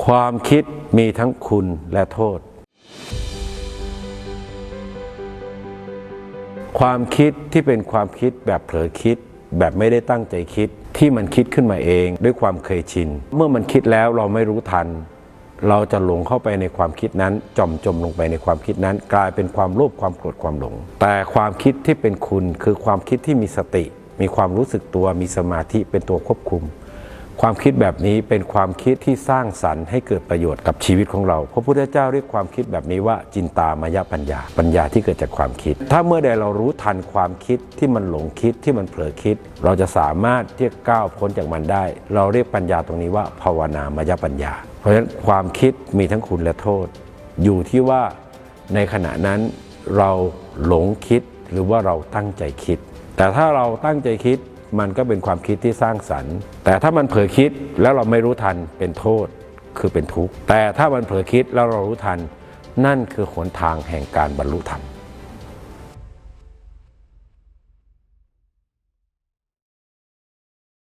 ความคิดมีทั้งคุณและโทษ ความคิดที่เป็นความคิดแบบเผลอคิด แบบไม่ได้ตั้งใจคิดที่มันคิดขึ้นมาเองด้วยความเคยชิน เมื่อมันคิดแล้วเราไม่รู้ทัน เราจะหลงเข้าไปในความคิดนั้น จมจมลงไปในความคิดนั้น กลายเป็นความโลภความโกรธความหลง แต่ความคิดที่เป็นคุณคือความคิดที่มีสติ มีความรู้สึกตัวมีสมาธิเป็นตัวควบคุม ความคิดแบบนี้เป็นความคิดที่สร้างสรรค์ให้เกิดประโยชน์กับชีวิตของเรา พระพุทธเจ้าเรียกความคิดแบบนี้ว่าจินตามายปัญญา ปัญญาที่เกิดจากความคิด ถ้าเมื่อใดเรารู้ทันความคิดที่มันหลงคิดที่มันเผลอคิด เราจะสามารถที่จะก้าวพ้นจากมันได้ เราเรียกปัญญาตรงนี้ว่า ภาวนามายปัญญา เพราะฉะนั้นความคิดมีทั้งคุณและโทษ อยู่ที่ว่าในขณะนั้นเราหลงคิดหรือว่าเราตั้งใจคิด แต่ถ้าเราตั้งใจคิด มันก็เป็นความคิดที่สร้างสรรค์ แต่ถ้ามันเผลอคิดแล้วเราไม่รู้ทันเป็นโทษคือเป็นทุกข์แต่ถ้ามันเผลอคิดแล้วเรารู้ทัน นั่นคือหนทางแห่งการบรรลุธรรม